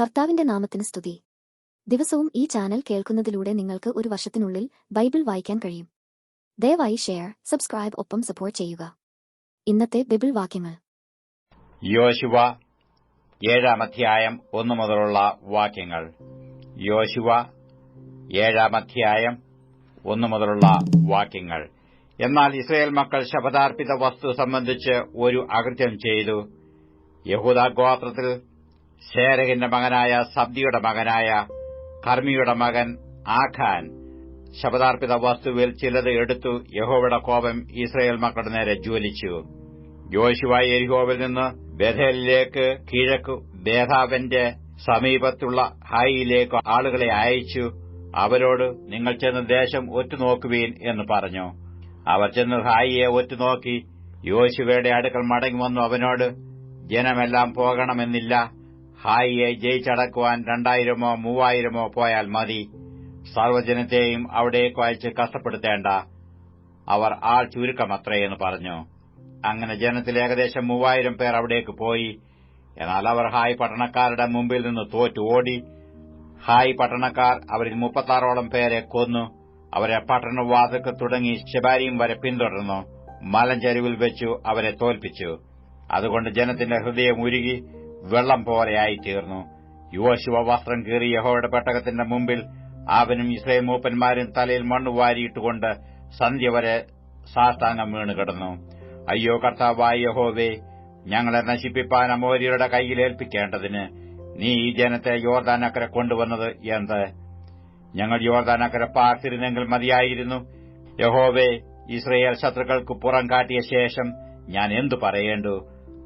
കർത്താവിന്റെ നാമത്തിന് സ്തുതി. ദിവസവും ഈ ചാനൽ കേൾക്കുന്നതിലൂടെ നിങ്ങൾക്ക് ഒരു വർഷത്തിനുള്ളിൽ ബൈബിൾ വായിക്കാൻ കഴിയും. ദയവായി ഷെയർ സബ്സ്ക്രൈബ് ഒപ്പം സപ്പോർട്ട് ചെയ്യുക. ഇന്നത്തെ ബൈബിൾ വാക്യങ്ങൾ. യോശുവ ഏഴാം അധ്യായം ഒന്നു മുതലുള്ള വാക്യങ്ങൾ. യോശുവ ഏഴാം അധ്യായം ഒന്നു മുതലുള്ള വാക്യങ്ങൾ. എന്നാൽ ഇസ്രയേൽ മക്കൾ ശപഥാർപ്പിത വസ്തു സംബന്ധിച്ച് ഒരു അകൃത്യം ചെയ്തു. യഹൂദ ഗോത്രത്തിൽ ശേരഹിന്റെ മകനായ സബ്ദിയുടെ മകനായ കർമ്മിയുടെ മകൻ ആഖാൻ ശപഥാർപ്പിത വസ്തുവിൽ ചിലത് എടുത്തു യഹോവയുടെ കോപം ഇസ്രയേൽ മക്കളുടെ നേരെ ജ്വലിച്ചു. ജോശുവായി എരിഹോവിൽ നിന്ന് ബഥേലിലേക്ക് കിഴക്കു ബേധാവന്റെ സമീപത്തുള്ള ഹായിയിലേക്ക് ആളുകളെ അയച്ചു അവരോട് നിങ്ങൾ ചെന്ന് ദേശം ഒറ്റുനോക്കുവീൻ എന്ന് പറഞ്ഞു. അവർ ചെന്ന് ഹായിയെ ഒറ്റുനോക്കി യോശുവയുടെ അടുക്കൽ മടങ്ങി വന്നു അവനോട് ജനമെല്ലാം പോകണമെന്നില്ല ഹായിയെ ജയിച്ചടക്കുവാൻ രണ്ടായിരമോ മൂവായിരമോ പോയാൽ മതി. സർവജനത്തെയും അവിടേക്ക് അയച്ച് കഷ്ടപ്പെടുത്തേണ്ട. അവർ ആൾ ചുരുക്കമത്രയെന്ന് പറഞ്ഞു. അങ്ങനെ ജനത്തിൽ ഏകദേശം മൂവായിരം പേർ അവിടേക്ക് പോയി. എന്നാൽ അവർ ഹായ് പട്ടണക്കാരുടെ മുമ്പിൽ നിന്ന് തോറ്റു ഓടി. ഹായ് പട്ടണക്കാർ അവരിൽ മുപ്പത്താറോളം പേരെ കൊന്നു. അവരെ പട്ടണവാതക്ക് തുടങ്ങി ശബാരിയും വരെ പിന്തുടർന്നു. മലഞ്ചെരുവിൽ വെച്ചു അവരെ തോൽപ്പിച്ചു. അതുകൊണ്ട് ജനത്തിന്റെ ഹൃദയം ഉരുകി. വെള്ളം പോലെയായി തീർന്നു. യുവശുവ വസ്ത്രം കീറി യഹോയുടെ പെട്ടകത്തിന്റെ മുമ്പിൽ അവനും ഇസ്രയേൽ മൂപ്പന്മാരും തലയിൽ മണ്ണ് വാരിയിട്ടുകൊണ്ട് സന്ധ്യ വരെ സാഷ്ടാംഗം വീണ് കിടന്നു അയ്യോ കർത്താവായ യഹോവേ ഞങ്ങളെ നശിപ്പിപ്പാൻ അമോരിയുടെ കൈയിൽ ഏൽപ്പിക്കേണ്ടതിന് നീ ഈ ജനത്തെ യോർദാനക്കര കൊണ്ടുവന്നത് എന്ത്? ഞങ്ങൾ യോർദാനക്കര പാർത്തിരുന്നെങ്കിൽ മതിയായിരുന്നു. യഹോവേ ഇസ്രയേൽ ശത്രുക്കൾക്ക് പുറം കാട്ടിയ ശേഷം ഞാൻ എന്തു പറയേണ്ടു?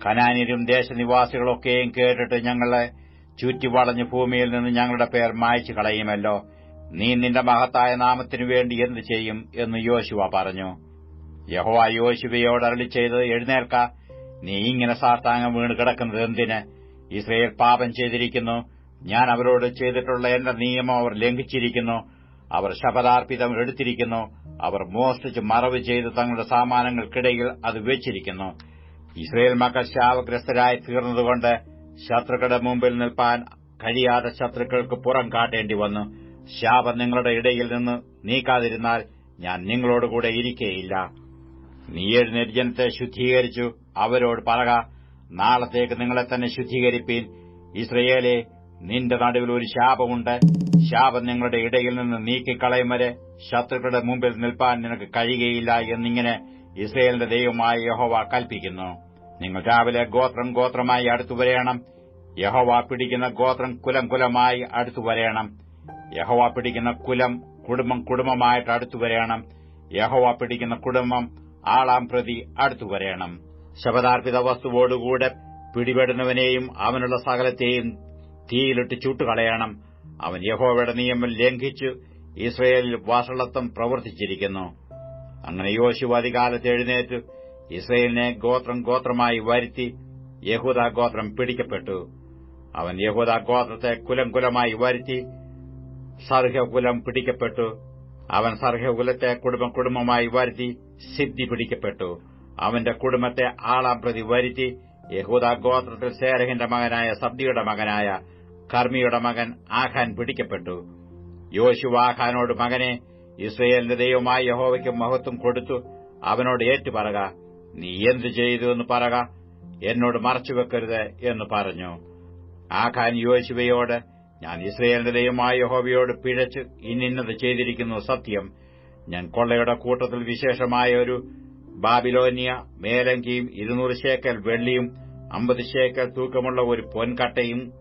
കനാനിരും ദേശനിവാസികളൊക്കെയും കേട്ടിട്ട് ഞങ്ങളെ ചുറ്റിവളഞ്ഞ് ഭൂമിയിൽ നിന്ന് ഞങ്ങളുടെ പേർ മായ്ച്ചു കളയുമല്ലോ. നീ നിന്റെ മഹത്തായ നാമത്തിനു വേണ്ടി എന്ത് ചെയ്യും എന്ന് യോശുവ പറഞ്ഞു. യഹോവ യോശുവയോട് അരളി ചെയ്ത് എഴുന്നേൽക്ക. നീ ഇങ്ങനെ സാഷ്ടാംഗം വീണ് കിടക്കുന്നത് എന്തിന്? ഇസ്രയേൽ പാപം ചെയ്തിരിക്കുന്നു. ഞാൻ അവരോട് ചെയ്തിട്ടുള്ള എന്റെ നിയമം അവർ ലംഘിച്ചിരിക്കുന്നു. അവർ ശപഥാർപ്പിതം എടുത്തിരിക്കുന്നു. അവർ മോഷ്ടിച്ച് മറവ് ചെയ്ത് തങ്ങളുടെ സാമാനങ്ങൾക്കിടയിൽ അത് വെച്ചിരിക്കുന്നു. ഇസ്രയേൽ മക്കൾ ശാപഗ്രസ്തരായി തീർന്നതുകൊണ്ട് ശത്രുക്കളുടെ മുമ്പിൽ നിൽപ്പാൻ കഴിയാതെ ശത്രുക്കൾക്ക് പുറം കാട്ടേണ്ടി വന്നു. ശാപം നിങ്ങളുടെ ഇടയിൽ നിന്ന് നീക്കാതിരുന്നാൽ ഞാൻ നിങ്ങളോടുകൂടെ ഇരിക്കേയില്ല. നീ എഴുന്നേറ്റ് നിർജനത്തെ ശുദ്ധീകരിച്ചു. അവരോട് പറക നാളത്തേക്ക് നിങ്ങളെ തന്നെ ശുദ്ധീകരിപ്പീൻ. ഇസ്രയേലെ നിന്റെ നടുവിൽ ഒരു ശാപമുണ്ട്. ശാപം നിങ്ങളുടെ ഇടയിൽ നിന്ന് നീക്കിക്കളയും വരെ ശത്രുക്കളുടെ മുമ്പിൽ നിൽപ്പാൻ നിനക്ക് കഴിയുകയില്ല എന്നിങ്ങനെ ഇസ്രയേലിന്റെ ദൈവമായ യഹോവ കൽപ്പിക്കുന്നു. നിങ്ങൾ രാവിലെ ഗോത്രം ഗോത്രമായി അടുത്തു വരേണം. യഹോവ പിടിക്കുന്ന ഗോത്രം കുലം കുലമായി അടുത്തു വരേണം. യഹോവ പിടിക്കുന്ന കുലം കുടുംബം കുടുംബമായിട്ട് അടുത്തു വരേണം. യഹോവ പിടിക്കുന്ന കുടുംബം ആളാം പ്രതി അടുത്തു വരേണം. ശപഥാർപ്പിത വസ്തുവോടുകൂടെ പിടിപെടുന്നവനെയും അവനുള്ള സകലത്തെയും തീയിലിട്ട് ചുട്ടുകളയണം. അവൻ യഹോവയുടെ നിയമം ലംഘിച്ചു ഇസ്രയേലിൽ വാഷളത്വം പ്രവർത്തിച്ചിരിക്കുന്നു. അങ്ങനെ യോശുവ അധികാലത്ത് എഴുന്നേറ്റ് ഇസ്രയേലിനെ ഗോത്രം ഗോത്രമായി വരുത്തി യഹൂദ ഗോത്രം പിടിക്കപ്പെട്ടു. അവൻ യഹൂദ ഗോത്രത്തെ കുലം കുലമായി വരുത്തി സർഹകുലം പിടിക്കപ്പെട്ടു. അവൻ സർഹകുലത്തെ കുടുംബം കുടുംബമായി വരുത്തി സിദ്ധി പിടിക്കപ്പെട്ടു. അവന്റെ കുടുംബത്തെ ആളാം പ്രതി വരുത്തി യഹൂദ ഗോത്രത്തിൽ സേരഹിന്റെ മകനായ സബ്ദിയുടെ മകനായ കർമ്മിയുടെ മകൻ ആഖാൻ പിടിക്കപ്പെട്ടു. യോശുവ ആഹാനോട് മകനെ ഇസ്രയേലിന്റെ ദൈവമായ യഹോവയ്ക്ക് മഹത്വം കൊടുത്തു. അവനോട് ഏറ്റുപറക നീ എന്ത് ചെയ്തു എന്ന് പറക. എന്നോട് മറച്ചുവെക്കരുത് എന്ന് പറഞ്ഞു. ആഖാൻ യോശുവയോട് ഞാൻ ഇസ്രയേലിന്റെ ദൈവമായ യഹോവയോട് പിഴച്ച് ഇന്നിന്നത് ചെയ്തിരിക്കുന്നു സത്യം. ഞാൻ കൊള്ളയുടെ കൂട്ടത്തിൽ വിശേഷമായ ഒരു ബാബിലോനിയ മേലങ്കിയും ഇരുന്നൂറ് ശേക്കൽ വെള്ളിയും അമ്പത് ശേക്കൽ തൂക്കമുള്ള ഒരു പൊൻകട്ടയും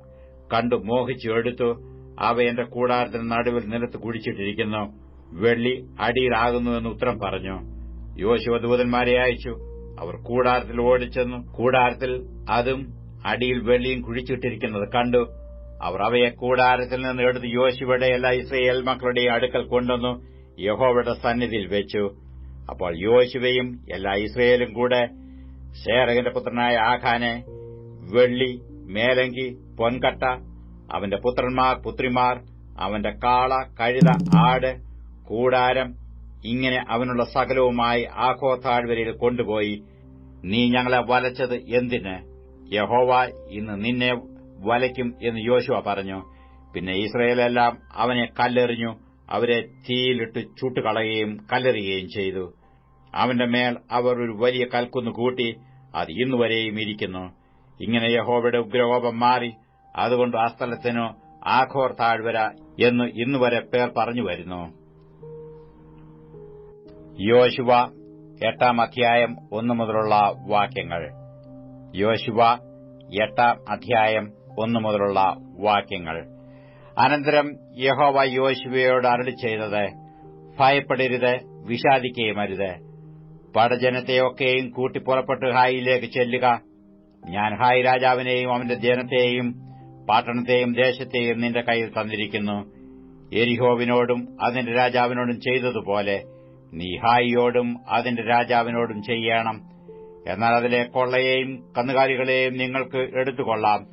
കണ്ടു മോഹിച്ചു എടുത്തു. അവ എന്റെ കൂടാരത്തിന് നടുവിൽ നിലത്ത് കുഴിച്ചിട്ടിരിക്കുന്നു. വെള്ളി അടിയിലാകുന്നുവെന്ന് ഉത്തരം പറഞ്ഞു. യോശുവ ദൂതന്മാരെ അയച്ചു. അവർ കൂടാരത്തിൽ ഓടിച്ചെന്നു കൂടാരത്തിൽ അതും അടിയിൽ വെള്ളിയും കുഴിച്ചിട്ടിരിക്കുന്നത് കണ്ടു. അവർ അവയെ കൂടാരത്തിൽ നിന്ന് എടുത്ത് യോശുവയുടെ എല്ലാ ഇസ്രയേൽ മക്കളുടെയും അടുക്കൽ കൊണ്ടുവന്നു യഹോവയുടെ സന്നിധിയിൽ വെച്ചു. അപ്പോൾ യോശുവയും എല്ലാ ഇസ്രയേലും കൂടെ ശേരകന്റെ പുത്രനായ ആഖാനെ വെള്ളി മേലങ്കി പൊൻകട്ട അവന്റെ പുത്രന്മാർ പുത്രിമാർ അവന്റെ കാള കഴുത ആട് കൂടാരം ഇങ്ങനെ അവനുള്ള സകലവുമായി ആഖോ താഴ്വരയിൽ കൊണ്ടുപോയി നീ ഞങ്ങളെ വലച്ചത് എന്തിന്? യഹോവ ഇന്ന് നിന്നെ വലയ്ക്കും എന്ന് യോശുവ പറഞ്ഞു. പിന്നെ ഇസ്രയേലെല്ലാം അവനെ കല്ലെറിഞ്ഞു. അവരെ തീയിലിട്ട് ചുട്ടുകളയുകയും കല്ലെറിയുകയും ചെയ്തു. അവന്റെ മേൽ അവർ ഒരു വലിയ കൽക്കുന്ന് കൂട്ടി അത് ഇന്നുവരെയും ഇരിക്കുന്നു. ഇങ്ങനെ യഹോവയുടെ ഉഗ്രകോപം മാറി. അതുകൊണ്ട് ആ സ്ഥലത്തിനു ആഘോർ താഴ്വര എന്ന് ഇന്നുവരെ പേർ പറഞ്ഞു വരുന്നു. യോശുവ എട്ടാം അധ്യായം ഒന്നു മുതലുള്ള വാക്യങ്ങൾ. യോശുവ എട്ടാം അധ്യായം ഒന്നു മുതലുള്ള വാക്യങ്ങൾ. അനന്തരം യഹോവ യോശുവയോട് അരളി ചെയ്തത് ഭയപ്പെടരുത് വിഷാദിക്കുകയും അരുത്. പടജനത്തെയൊക്കെയും കൂട്ടിപ്പുറപ്പെട്ട് ഹായിലേക്ക് ചെല്ലുക. ഞാൻ ഹായ് രാജാവിനെയും അവന്റെ ജനത്തെയും പാട്ടണത്തെയും ദേശത്തെയും നിന്റെ കയ്യിൽ തന്നിരിക്കുന്നു. എരിഹോവിനോടും അതിന്റെ രാജാവിനോടും ചെയ്തതുപോലെ നീ ഹായിയോടും അതിന്റെ രാജാവിനോടും ചെയ്യണം. എന്നാൽ അതിലെ കൊള്ളയെയും കന്നുകാലികളെയും നിങ്ങൾക്ക് എടുത്തുകൊള്ളാം.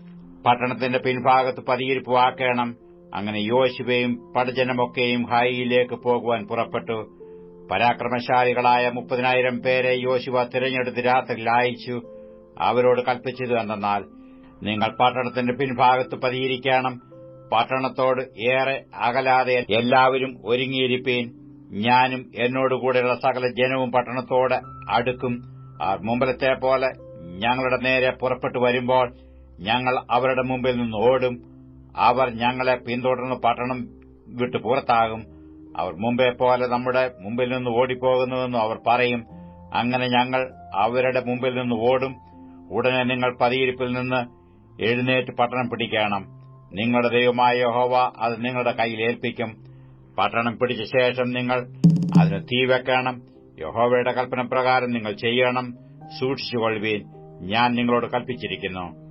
പട്ടണത്തിന്റെ പിൻഭാഗത്ത് പതിയിരിപ്പുവാക്കണം. അങ്ങനെ യോശുവയും പടജനമൊക്കെയും ഹായിയിലേക്ക് പോകുവാൻ പുറപ്പെട്ടു. പരാക്രമശാലികളായ മുപ്പതിനായിരം പേരെ യോശുവ തിരഞ്ഞെടുത്ത് രാത്രിയിൽ അയച്ചു. അവരോട് കൽപ്പിച്ചത് എന്തെന്നാൽ നിങ്ങൾ പട്ടണത്തിന്റെ പിൻഭാഗത്ത് പതിയിരിക്കണം. പട്ടണത്തോട് ഏറെ അകലാതെ എല്ലാവരും ഒരുങ്ങിയിരിപ്പീൻ. ഞാനും എന്നോടുകൂടെയുള്ള സകല ജനവും പട്ടണത്തോട് അടുക്കും. മുമ്പിലത്തെ പോലെ ഞങ്ങളുടെ നേരെ പുറപ്പെട്ടു വരുമ്പോൾ ഞങ്ങൾ അവരുടെ മുമ്പിൽ നിന്ന് ഓടും. അവർ ഞങ്ങളെ പിന്തുടർന്ന് പട്ടണം വിട്ടു പുറത്താകും. അവർ മുമ്പേ പോലെ നമ്മുടെ മുമ്പിൽ നിന്ന് ഓടിപ്പോകുന്നുവെന്നും അവർ പറയും. അങ്ങനെ ഞങ്ങൾ അവരുടെ മുമ്പിൽ നിന്ന് ഓടും. ഉടനെ നിങ്ങൾ പതിയിരിപ്പിൽ നിന്ന് എഴുന്നേറ്റ് പട്ടണം പിടിക്കണം. നിങ്ങളുടെ ദൈവമായ യഹോവ അത് നിങ്ങളുടെ കയ്യിൽ ഏൽപ്പിക്കും. പട്ടണം പിടിച്ച ശേഷം നിങ്ങൾ അതിന് തീ വെക്കണം. യഹോവയുടെ കൽപ്പനപ്രകാരം നിങ്ങൾ ചെയ്യണം. സൂക്ഷിച്ചുകൊള്ളുവീൻ. ഞാൻ നിങ്ങളോട് കൽപ്പിച്ചിരിക്കുന്നു.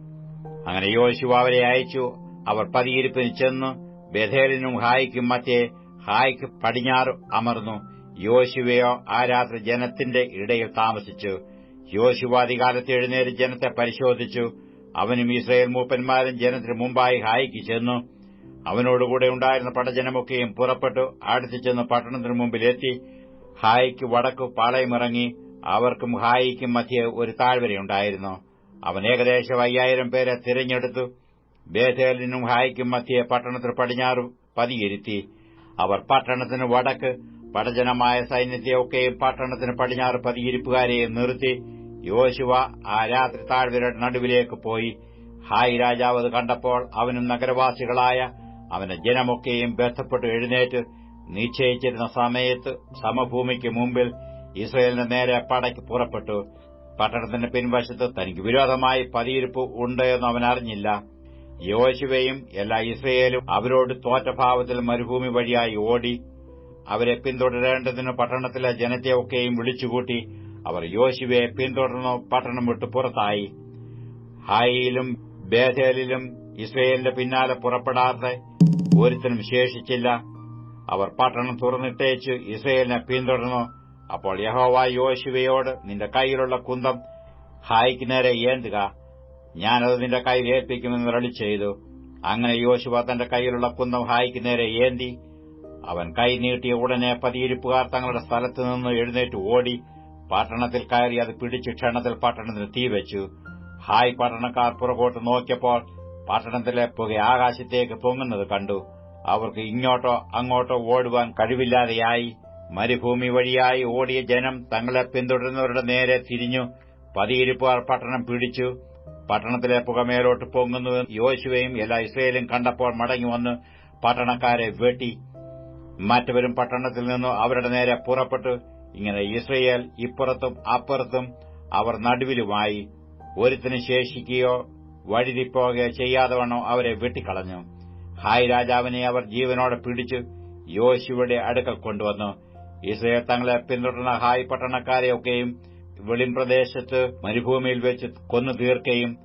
അങ്ങനെ യോശുവ അവരെ അയച്ചു. അവർ പതിയിരിപ്പിന് ചെന്നു. ബഥേലിനും ഹായിക്കും മറ്റേ ഹായ്ക്ക് പടിഞ്ഞാറ് അമർന്നു. യോശുവയോ ആ രാത്രി ജനത്തിന്റെ ഇടയിൽ താമസിച്ചു. യോശുവാദികാലത്ത് എഴുന്നേറ്റ് ജനത്തെ പരിശോധിച്ചു. അവനും ഇസ്രയേൽ മൂപ്പന്മാരും ജനത്തിന് മുമ്പായി ഹായിക്ക് ചെന്നു. അവനോടുകൂടെ ഉണ്ടായിരുന്ന പടജനമൊക്കെയും പുറപ്പെട്ടു. അടുത്തു ചെന്ന് പട്ടണത്തിനു മുമ്പിലെത്തി. ഹായിക്ക് വടക്കു പാളയമിറങ്ങി അവർക്കും ഹായിക്കും മധ്യേ ഒരു താഴ്വരയുണ്ടായിരുന്നു അവൻ ഏകദേശം അയ്യായിരം പേരെ തിരഞ്ഞെടുത്തു. ബേഥേലിനും ഹായിക്കും മധ്യേ പട്ടണത്തിന് പടിഞ്ഞാറ് പതിയിരുത്തി. അവർ പട്ടണത്തിന് വടക്ക് പടജനമായ സൈന്യത്തെയൊക്കെയും പട്ടണത്തിന് പടിഞ്ഞാറ് പതിയിരിപ്പുകാരെയും നിർത്തി. യോശുവ ആ രാത്രി താഴ്വരയുടെ നടുവിലേക്ക് പോയി. ഹായ് രാജാവ് കണ്ടപ്പോൾ അവനും നഗരവാസികളായ അവന്റെ ജനമൊക്കെയും ബന്ധപ്പെട്ട് എഴുന്നേറ്റ് നിശ്ചയിച്ചിരുന്ന സമയത്ത് സമഭൂമിക്ക് മുമ്പിൽ ഇസ്രയേലിന്റെ നേരെ പടയ്ക്ക് പുറപ്പെട്ടു. പട്ടണത്തിന്റെ പിൻവശത്ത് തനിക്ക് വിരോധമായി പതിയിരുപ്പ് ഉണ്ട് എന്ന് അവൻ അറിഞ്ഞില്ല. യോശുവയും എല്ലാ ഇസ്രയേലും അവരോട് തോറ്റഭാവത്തിൽ മരുഭൂമി വഴിയായി ഓടി. അവരെ പിന്തുടരേണ്ടതിന് പട്ടണത്തിലെ ജനത്തെയൊക്കെയും വിളിച്ചുകൂട്ടി അവർ യോശുവയെ പിന്തുടർന്നു പട്ടണം വിട്ട് പുറത്തായി. ഹായിയിലും ബേഥേലിലും ഇസ്രയേലിന്റെ പിന്നാലെ പുറപ്പെടാതെ ഒരുത്തനും ശേഷിച്ചില്ല അവർ പട്ടണം തുറന്നിട്ടേച്ച് ഇസ്രയേലിനെ പിന്തുടർന്നു. അപ്പോൾ യഹോവ യോശുവയോട് നിന്റെ കൈയിലുള്ള കുന്തം ഹായ്ക്ക് നേരെ ഏന്തുക. ഞാനത് നിന്റെ കയ്യിൽ ഏൽപ്പിക്കുമെന്ന് റളി ചെയ്തു. അങ്ങനെ യോശുവ തന്റെ കൈയിലുള്ള കുന്തം ഹായ്ക്ക് നേരെ ഏന്തി. അവൻ കൈ നീട്ടിയ ഉടനെ പതിയിരിപ്പുകാർ തങ്ങളുടെ സ്ഥലത്ത് നിന്ന് എഴുന്നേറ്റ് ഓടി. പട്ടണത്തിൽ കയറി അത് പിടിച്ച് ക്ഷണത്തിൽ പട്ടണത്തിന് തീവച്ചു ഹായ് പട്ടണക്കാർ പുറകോട്ട് നോക്കിയപ്പോൾ പട്ടണത്തിലെ പുക ആകാശത്തേക്ക് പൊങ്ങുന്നത് കണ്ടു. അവർക്ക് ഇങ്ങോട്ടോ അങ്ങോട്ടോ ഓടുവാൻ കഴിവില്ലാതെയായി മരുഭൂമി വഴിയായി ഓടിയ ജനം തങ്ങളെ പിന്തുടരുന്നവരുടെ നേരെ തിരിഞ്ഞു. പതിയിരിപ്പുകാർ പട്ടണം പിടിച്ചു. പട്ടണത്തിലെ പുകമേലോട്ട് പൊങ്ങുന്നു യോശുവയും എല്ലാ ഇസ്രയേലും കണ്ടപ്പോൾ മടങ്ങി വന്ന് പട്ടണക്കാരെ വെട്ടി. മറ്റവരും പട്ടണത്തിൽ നിന്നും അവരുടെ നേരെ പുറപ്പെട്ടു. ഇങ്ങനെ ഇസ്രയേൽ ഇപ്പുറത്തും അപ്പുറത്തും അവർ നടുവിലുമായി. ഒരുത്തിന് ശേഷിക്കുകയോ വഴുതിപ്പോകുകയോ ചെയ്യാതെ വണ്ണം അവരെ വെട്ടിക്കളഞ്ഞു. ഹായ് രാജാവിനെ അവർ ജീവനോടെ പിടിച്ച്. യോശുവയുടെ അടുക്കൽ കൊണ്ടുവന്നു. ഇസ്രയേൽ തങ്ങളെ പിന്തുടർന്ന ഹായ് പട്ടണക്കാരെയൊക്കെയും വെളിംപ്രദേശത്ത് മരുഭൂമിയിൽ വെച്ച് കൊന്നു തീർക്കുകയും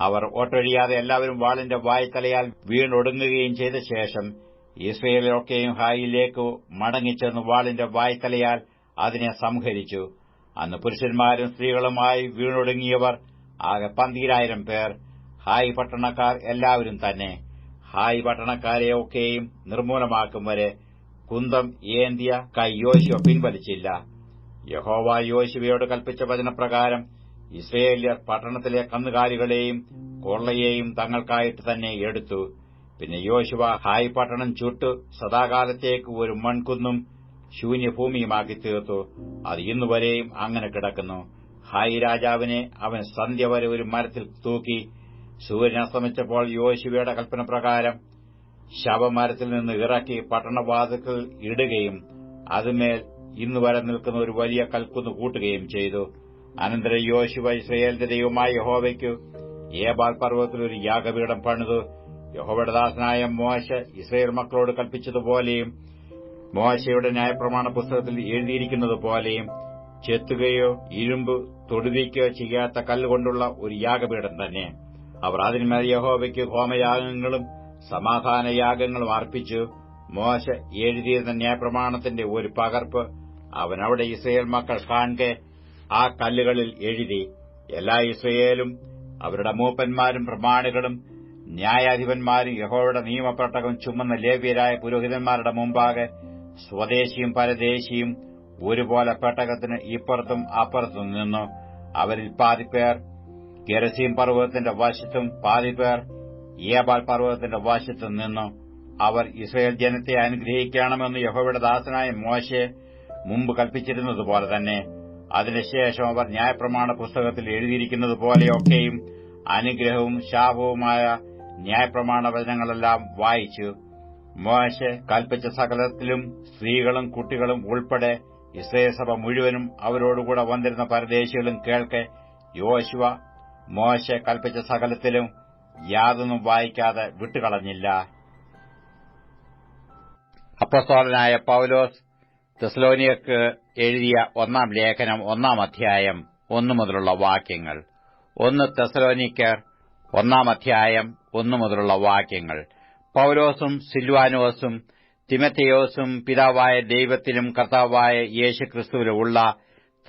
അവർ ഒട്ടൊഴിയാതെ എല്ലാവരും വാളിന്റെ വായ്ത്തലയാൽ വീണൊടുങ്ങുകയും ചെയ്ത ശേഷം ഇസ്രയേലൊക്കെയും ഹായിലേക്ക് മടങ്ങിച്ചെന്ന് വാളിന്റെ വായ്ത്തലയാൽ അതിനെ സംഹരിച്ചു. അന്ന് പുരുഷന്മാരും സ്ത്രീകളുമായി വീണൊടുങ്ങിയവർ ആകെ പന്തീരായിരം പേർ. ഹായ് പട്ടണക്കാർ എല്ലാവരും തന്നെ. ഹായ് പട്ടണക്കാരെയൊക്കെയും നിർമൂലമാക്കും വരെ കുന്തം ഏന്തിയ കൈ യോശുവ പിൻവലിച്ചില്ല. യഹോവ യോശുവയോട് കൽപ്പിച്ച വചനപ്രകാരം ഇസ്രയേലിയർ പട്ടണത്തിലെ കന്നുകാലികളെയും കൊള്ളയെയും തങ്ങൾക്കായിട്ട് തന്നെ എടുത്തു. പിന്നെ യോശുവ ഹായ് പട്ടണം ചുട്ടു സദാകാലത്തേക്ക് ഒരു മൺകുന്നും ശൂന്യഭൂമിയുമാക്കി തീർത്തു അത് ഇന്നുവരെയും അങ്ങനെ കിടക്കുന്നു. ഹായ് രാജാവിനെ അവൻ സന്ധ്യ വരെ ഒരു മരത്തിൽ തൂക്കി സൂര്യൻ അസ്തമിച്ചപ്പോൾ യോശുവയുടെ കൽപ്പന പ്രകാരം ശവമരത്തിൽ നിന്ന് ഇറക്കി പട്ടണവാതുക്കൾ ഇടുകയും അതുമേൽ ഇന്നുവരെ നിൽക്കുന്ന ഒരു വലിയ കൽക്കുന്ന് കൂട്ടുകയും ചെയ്തു. അനന്തരം യോശുവ ഇസ്രയേലിന്റെ ദൈവമായ യഹോവയ്ക്കു ഏബാൽ പർവതത്തിൽ ഒരു യാഗപീഠം പണിതു. യഹോവയുടെ ദാസനായ മോശ ഇസ്രയേൽ മക്കളോട് കൽപ്പിച്ചതുപോലെയും മോശയുടെ ന്യായപ്രമാണ പുസ്തകത്തിൽ എഴുതിയിരിക്കുന്നതുപോലെയും ചെത്തുകയോ ഇരുമ്പ് തൊടുവിക്കോ ചെയ്യാത്ത കല്ലുകൊണ്ടുള്ള ഒരു യാഗപീഠം തന്നെ. അവർ അതിന്മേൽ യഹോബയ്ക്ക് ഹോമയാഗങ്ങളും സമാധാനയാഗങ്ങളും അർപ്പിച്ചു മോശ എഴുതിയിരുന്ന ന്യായപ്രമാണത്തിന്റെ ഒരു പകർപ്പ് അവൻ അവിടെ ഇസ്രയേൽ മക്കൾ കാണെ ആ കല്ലുകളിൽ എഴുതി. എല്ലാ ഇസ്രയേലും അവരുടെ മൂപ്പന്മാരും പ്രമാണികളും ന്യായാധിപന്മാരും യഹോയുടെ നിയമപ്പെട്ടകം ചുമന്ന ലേവ്യരായ പുരോഹിതന്മാരുടെ മുമ്പാകെ സ്വദേശിയും പരദേശിയും ഒരുപോലെ പെട്ടകത്തിന് ഇപ്പുറത്തും അപ്പുറത്തും നിന്നു. അവരിൽ പാതിപ്പേർ ഗരസീം പർവതത്തിന്റെ വശത്തും പാതിപേർ ഏബാൽ പർവതത്തിന്റെ വശത്തും നിന്നു. അവർ ഇസ്രയേൽ ജനത്തെ അനുഗ്രഹിക്കണമെന്ന് യഹോവയുടെ ദാസനായ മോശെ മുമ്പ് കൽപ്പിച്ചിരുന്നതുപോലെ തന്നെ. അതിനുശേഷം അവർ ന്യായപ്രമാണ പുസ്തകത്തിൽ എഴുതിയിരിക്കുന്നത് പോലെയൊക്കെയും അനുഗ്രഹവും ശാപവുമായ ന്യായപ്രമാണ വചനങ്ങളെല്ലാം വായിച്ചു. മോശെ കൽപ്പിച്ച സകലത്തിലും സ്ത്രീകളും കുട്ടികളും ഉൾപ്പെടെ ഇസ്രയേൽ സഭ മുഴുവനും അവരോടുകൂടെ വന്നിരുന്ന പരദേശികളും കേൾക്കെ യോശുവ മോശെ കൽപ്പിച്ച സകലത്തിലും യാതൊന്നും വായിക്കാതെ വിട്ടുകളഞ്ഞില്ല. അപ്പസ്തോലനായ പൌലോസ് തെസ്ലോനിയക്ക് എഴുതിയ ഒന്നാം ലേഖനം ഒന്നാം അധ്യായം ഒന്നു മുതലുള്ള വാക്യങ്ങൾ. ഒന്ന് തെസ്ലോനിക്കർ ഒന്നാം അധ്യായം ഒന്നു മുതലുള്ള വാക്യങ്ങൾ. പൌലോസും സിൽവാനോസും തിമത്തയോസും പിതാവായ ദൈവത്തിലും കർത്താവായ യേശുക്രിസ്തുവിലും ഉള്ള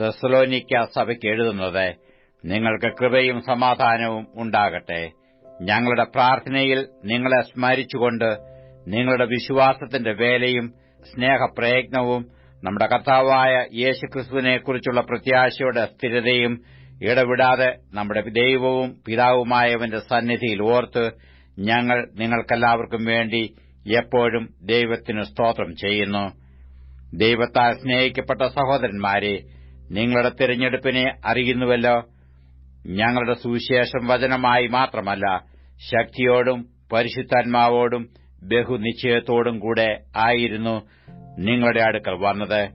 തെസലോനിക്ക സഭയ്ക്ക് എഴുതുന്നത് നിങ്ങൾക്ക് കൃപയും സമാധാനവും ഉണ്ടാകട്ടെ. ഞങ്ങളുടെ പ്രാർത്ഥനയിൽ നിങ്ങളെ സ്മരിച്ചുകൊണ്ട് നിങ്ങളുടെ വിശ്വാസത്തിന്റെ വേലയും സ്നേഹപ്രയത്നവും നമ്മുടെ കർത്താവായ യേശുക്രിസ്തുവിനെക്കുറിച്ചുള്ള പ്രത്യാശയുടെ സ്ഥിരതയും ഇടവിടാതെ നമ്മുടെ ദൈവവും പിതാവുമായവന്റെ സന്നിധിയിൽ ഓർത്ത് ഞങ്ങൾ നിങ്ങൾക്കെല്ലാവർക്കും വേണ്ടി എപ്പോഴും ദൈവത്തിന് സ്തോത്രം ചെയ്യുന്നു. ദൈവത്താൽ സ്നേഹിക്കപ്പെട്ട സഹോദരന്മാരെ നിങ്ങളുടെ തിരഞ്ഞെടുപ്പിനെ അറിയുന്നുവല്ലോ. ഞങ്ങളുടെ സുവിശേഷം വചനമായി മാത്രമല്ല ശക്തിയോടും പരിശുദ്ധാത്മാവോടും ബഹുനിശ്ചയത്തോടും കൂടെ ആയിരുന്നു നിങ്ങളുടെ അടുക്കൽ വന്നത്.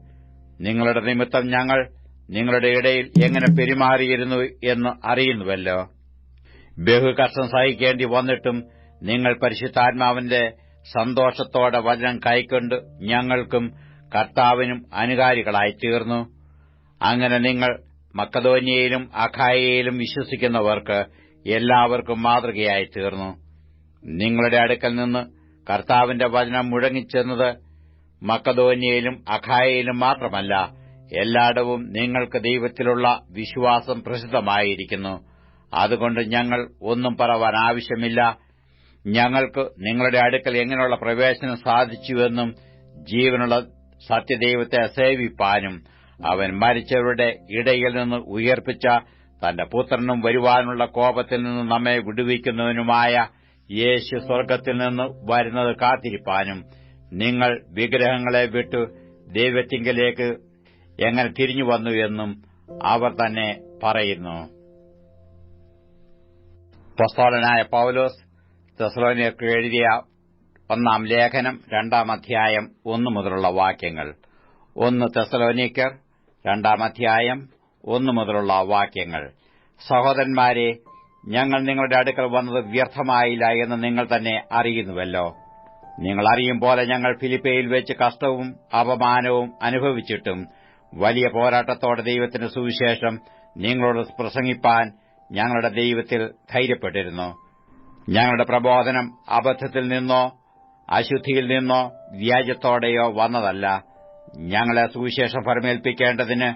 നിങ്ങളുടെ നിമിത്തം ഞങ്ങൾ നിങ്ങളുടെ ഇടയിൽ എങ്ങനെ പെരുമാറിയിരുന്നു എന്ന് അറിയുന്നുവല്ലോ. ബഹുകഷ്ടം സഹിക്കേണ്ടി വന്നിട്ടും നിങ്ങൾ പരിശുദ്ധാത്മാവിന്റെ സന്തോഷത്തോടെ വചനം കൈക്കൊണ്ട് ഞങ്ങൾക്കും കർത്താവിനും അനുകാരികളായി തീർന്നു അങ്ങനെ നിങ്ങൾ മക്കതോന്യയിലും അഖായയിലും വിശ്വസിക്കുന്നവർക്ക് എല്ലാവർക്കും മാതൃകയായി തീർന്നു നിങ്ങളുടെ അടുക്കൽ നിന്ന് കർത്താവിന്റെ വചനം മുഴങ്ങിച്ചെന്നത് മക്കതോന്യയിലും അഖായയിലും മാത്രമല്ല എല്ലായിടവും നിങ്ങൾക്ക് ദൈവത്തിലുള്ള വിശ്വാസം പ്രസിദ്ധമായിരിക്കുന്നു. അതുകൊണ്ട് ഞങ്ങൾ ഒന്നും പറവാൻ ആവശ്യമില്ല. ഞങ്ങൾക്ക് നിങ്ങളുടെ അടുക്കൽ എങ്ങനെയുള്ള പ്രവേശനം സാധിച്ചുവെന്നും ജീവനുള്ള സത്യദൈവത്തെ സേവിപ്പാനും അവൻ മരിച്ചവരുടെ ഇടയിൽ നിന്ന് ഉയർപ്പിച്ച തന്റെ പുത്രനും വരുവാനുള്ള കോപത്തിൽ നിന്ന് നമ്മെ വിടുവിക്കുന്നതിനുമായ യേശു സ്വർഗത്തിൽ നിന്ന് വരുന്നത് കാത്തിരിപ്പാനും നിങ്ങൾ വിഗ്രഹങ്ങളെ വിട്ടു ദൈവത്തിങ്കിലേക്ക് എങ്ങനെ തിരിഞ്ഞു വന്നു എന്നും അവർ തന്നെ പറയുന്നു. പ്രസ്തോലനായ പൌലോസ് തെസ്ലോനിയർക്ക് എഴുതിയ ഒന്നാം ലേഖനം രണ്ടാം അധ്യായം ഒന്നു മുതലുള്ള വാക്യങ്ങൾ. ഒന്ന് തെസലോനിക്കർ രണ്ടാം അധ്യായം ഒന്നു മുതലുള്ള വാക്യങ്ങൾ. സഹോദരന്മാരെ ഞങ്ങൾ നിങ്ങളുടെ അടുക്കൽ വന്നത് വ്യർത്ഥമായില്ല എന്ന് നിങ്ങൾ തന്നെ അറിയുന്നുവല്ലോ. നിങ്ങൾ അറിയും പോലെ ഞങ്ങൾ ഫിലിപ്പയിൽ വെച്ച് കഷ്ടവും അപമാനവും അനുഭവിച്ചിട്ടും വലിയ പോരാട്ടത്തോടെ ദൈവത്തിന്റെ സുവിശേഷം നിങ്ങളോട് പ്രസംഗിപ്പാൻ ഞങ്ങളുടെ ദൈവത്തിൽ ധൈര്യപ്പെട്ടിരുന്നു. ഞങ്ങളുടെ പ്രബോധനം അബദ്ധത്തിൽ നിന്നോ അശുദ്ധിയിൽ നിന്നോ വ്യാജത്തോടെയോ വന്നതല്ല. ഞങ്ങളെ സുവിശേഷം ഫർമേൽപ്പിക്കേണ്ടതിന്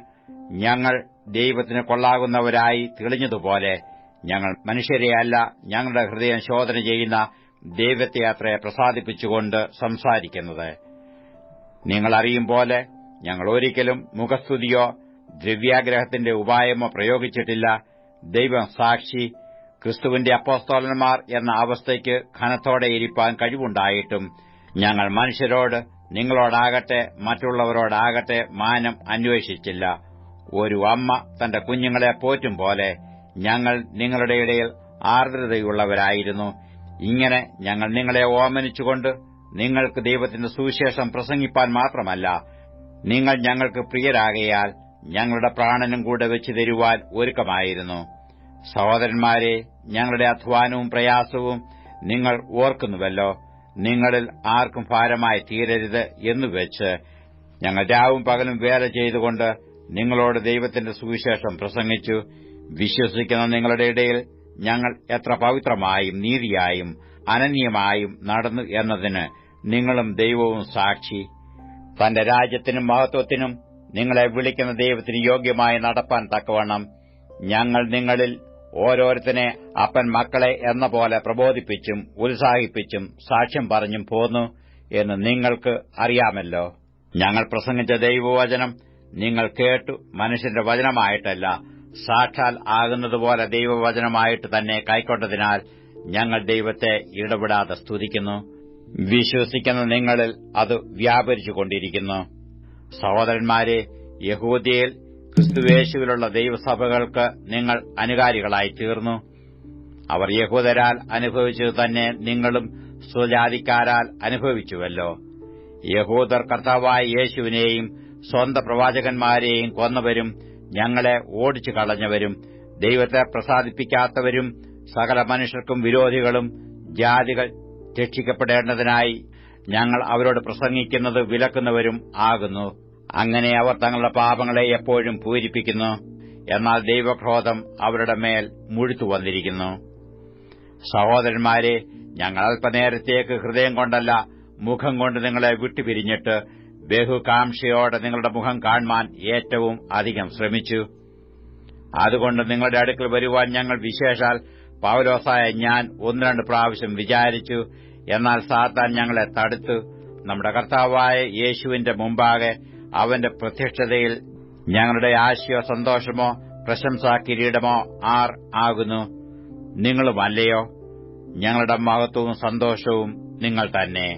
ഞങ്ങൾ ദൈവത്തിന് കൊള്ളാകുന്നവരായി തെളിഞ്ഞതുപോലെ ഞങ്ങൾ മനുഷ്യരെയല്ല ഞങ്ങളുടെ ഹൃദയം ശോധന ചെയ്യുന്ന ദൈവത്തെ അത്രേ പ്രസാദിപ്പിച്ചുകൊണ്ട് സംസാരിക്കുന്നത്. നിങ്ങളറിയും പോലെ ഞങ്ങൾ ഒരിക്കലും മുഖസ്തുതിയോ ദ്രവ്യാഗ്രഹത്തിന്റെ ഉപായമോ പ്രയോഗിച്ചിട്ടില്ല. ദൈവം സാക്ഷി ക്രിസ്തുവിന്റെ അപ്പോസ്തോലന്മാർ എന്ന അവസ്ഥയ്ക്ക് ഘനത്തോടെ ഇരിപ്പാൻ കഴിവുണ്ടായിട്ടും ഞങ്ങൾ മനുഷ്യരോട് നിങ്ങളോടാകട്ടെ മറ്റുള്ളവരോടാകട്ടെ മാനം അന്വേഷിച്ചില്ല. ഒരു അമ്മ തന്റെ കുഞ്ഞുങ്ങളെ പോറ്റും പോലെ ഞങ്ങൾ നിങ്ങളുടെ ഇടയിൽ ആർദ്രതയുള്ളവരായിരുന്നു. ഇങ്ങനെ ഞങ്ങൾ നിങ്ങളെ ഓമനിച്ചുകൊണ്ട് നിങ്ങൾക്ക് ദൈവത്തിന്റെ സുവിശേഷം പ്രസംഗിപ്പാൻ മാത്രമല്ല നിങ്ങൾ ഞങ്ങൾക്ക് പ്രിയരാകയാൽ ഞങ്ങളുടെ പ്രാണനും കൂടെ വെച്ചു തരുവാൻ ഒരുക്കമായിരുന്നു. സഹോദരന്മാരെ ഞങ്ങളുടെ അധ്വാനവും പ്രയാസവും നിങ്ങൾ ഓർക്കുന്നുവല്ലോ. നിങ്ങളിൽ ആർക്കും ഭാരമായി തീരരുത് എന്നുവെച്ച് ഞങ്ങൾ രാവും പകലും വേല ചെയ്തുകൊണ്ട് നിങ്ങളോട് ദൈവത്തിന്റെ സുവിശേഷം പ്രസംഗിച്ചു. വിശ്വസിക്കുന്ന നിങ്ങളുടെ ഇടയിൽ ഞങ്ങൾ എത്ര പവിത്രമായും നീതിയായും അനന്യമായും നടന്നു എന്നതിന് നിങ്ങളും ദൈവവും സാക്ഷി. തന്റെ രാജ്യത്തിനും മഹത്വത്തിനും നിങ്ങളെ വിളിക്കുന്ന ദൈവത്തിന് യോഗ്യമായി നടപ്പാൻ തക്കവണ്ണം ഞങ്ങൾ നിങ്ങളിൽ ഓരോരുത്തനെ അപ്പൻ മക്കളെ എന്ന പോലെ പ്രബോധിപ്പിച്ചും ഉത്സാഹിപ്പിച്ചും സാക്ഷ്യം പറഞ്ഞും പോന്നു എന്ന് നിങ്ങൾക്ക് അറിയാമല്ലോ. ഞങ്ങൾ പ്രസംഗിച്ച ദൈവവചനം നിങ്ങൾ കേട്ടു മനുഷ്യന്റെ വചനമായിട്ടല്ല സാക്ഷാൽ ആകുന്നതുപോലെ ദൈവവചനമായിട്ട് തന്നെ കൈക്കൊണ്ടതിനാൽ ഞങ്ങൾ ദൈവത്തെ ഇടപെടാതെ സ്തുതിക്കുന്നു. വിശ്വസിക്കുന്ന നിങ്ങളിൽ അത് വ്യാപരിച്ചുകൊണ്ടിരിക്കുന്നു. സഹോദരന്മാരെ യഹൂദിയയിൽ ക്രിസ്തുവേശുവിലുള്ള ദൈവസഭകൾക്ക് നിങ്ങൾ അനുകാരികളായി തീർന്നു അവർ യഹൂദരാൽ അനുഭവിച്ചത് തന്നെ നിങ്ങളും സ്വജാതിക്കാരാൽ അനുഭവിച്ചുവല്ലോ. യഹൂദർ കർത്താവായ യേശുവിനെയും സ്വന്ത പ്രവാചകന്മാരെയും കൊന്നവരും ഞങ്ങളെ ഓടിച്ചു കളഞ്ഞവരും ദൈവത്തെ പ്രസാദിപ്പിക്കാത്തവരും സകല മനുഷ്യർക്കും വിരോധികളും ജാതികൾ രക്ഷിക്കപ്പെടേണ്ടതിനായി ഞങ്ങൾ അവരോട് പ്രസംഗിക്കുന്നത് വിലക്കുന്നവരും ആകുന്നു. അങ്ങനെ അവർ തങ്ങളുടെ പാപങ്ങളെ എപ്പോഴും പൂരിപ്പിക്കുന്നു. എന്നാൽ ദൈവക്രോധം അവരുടെ മേൽ മുഴുത്തു വന്നിരിക്കുന്നു. സഹോദരന്മാരെ ഞങ്ങൾ അല്പനേരത്തേക്ക് ഹൃദയം കൊണ്ടല്ല മുഖം കൊണ്ട് നിങ്ങളെ വിട്ടുപിരിഞ്ഞിട്ട് ബഹുകാംക്ഷയോടെ നിങ്ങളുടെ മുഖം കാണുവാൻ ഏറ്റവും അധികം ശ്രമിച്ചു. അതുകൊണ്ട് നിങ്ങളുടെ അടുക്കൽ വരുവാൻ ഞങ്ങൾ വിശേഷാൽ പൗലോസായ ഞാൻ ഒന്ന് രണ്ട് പ്രാവശ്യം വിചാരിച്ചു. എന്നാൽ സാത്താൻ ഞങ്ങളെ തടുത്തു. നമ്മുടെ കർത്താവായ യേശുവിന്റെ മുമ്പാകെ അവന്റെ പ്രത്യക്ഷതയിൽ ഞങ്ങളുടെ ആശയോ സന്തോഷമോ പ്രശംസാ കിരീടമോ ആർ ആകുന്നു. നിങ്ങളുമല്ലയോ? ഞങ്ങളുടെ മഹത്വവും സന്തോഷവും നിങ്ങൾ തന്നെ.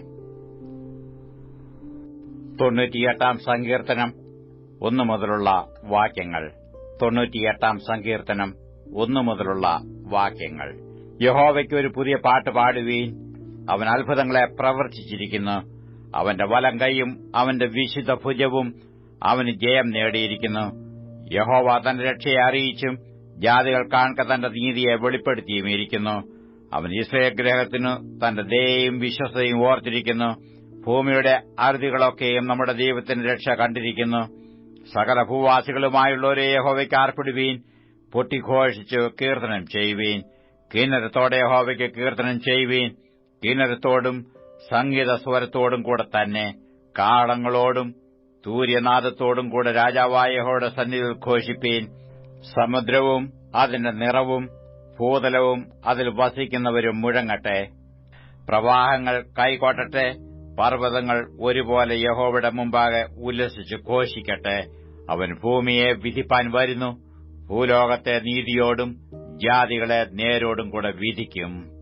തൊണ്ണൂറ്റിയെട്ടാം സങ്കീർത്തനം ഒന്നു മുതലുള്ള വാക്യങ്ങൾ. തൊണ്ണൂറ്റിയെട്ടാം സങ്കീർത്തനം ഒന്നു മുതലുള്ള വാക്യങ്ങൾ. യഹോവയ്ക്ക് ഒരു പുതിയ പാട്ട് പാടുവീൻ. അവൻ അത്ഭുതങ്ങളെ പ്രവർത്തിച്ചിരിക്കുന്നു. അവന്റെ വലം കൈയും അവന്റെ വിശുദ്ധ ഭുജവും അവന് ജയം നേടിയിരിക്കുന്നു. യഹോവ തന്റെ രക്ഷയെ അറിയിച്ചും ജാതികൾ കാൺക തന്റെ നീതിയെ വെളിപ്പെടുത്തിയും ഇരിക്കുന്നു. അവൻ ഇസ്രയേൽ ഗ്രഹത്തിനു തന്റെ ദയയും വിശ്വസതയും ഓർത്തിരിക്കുന്നു. ഭൂമിയുടെ അറുതികളൊക്കെയും നമ്മുടെ ദൈവത്തിന്റെ രക്ഷ കണ്ടിരിക്കുന്നു. സകല ഭൂവാസികളുമായുള്ളവരെ യഹോവയ്ക്ക് ആർപ്പിടുവീൻ പൊട്ടിഘോഷിച്ച് കീർത്തനം ചെയ്യുവീൻ. കിന്നരത്തോടെ യഹോവയ്ക്ക് കീർത്തനം ചെയ്യുവീൻ. കിന്നരത്തോടും സംഗീത സ്വരത്തോടും കൂടെ തന്നെ കാളങ്ങളോടും സൂര്യനാഥത്തോടും കൂടെ രാജാവായഹോടെ സന്നിധി സന്നിധിയിൽ ഘോഷിപ്പീൻ സമുദ്രവും അതിന്റെ നിറവും ഭൂതലവും അതിൽ വസിക്കുന്നവരും മുഴങ്ങട്ടെ. പ്രവാഹങ്ങൾ കൈകോട്ടട്ടെ. പർവതങ്ങൾ ഒരുപോലെ യഹോവയുടെ മുമ്പാകെ ഉല്ലസിച്ച് ഘോഷിക്കട്ടെ. അവൻ ഭൂമിയെ വിധിപ്പാൻ വരുന്നു. ഭൂലോകത്തെ നീതിയോടും ജാതികളെ നേരോടും കൂടെ വിധിക്കും.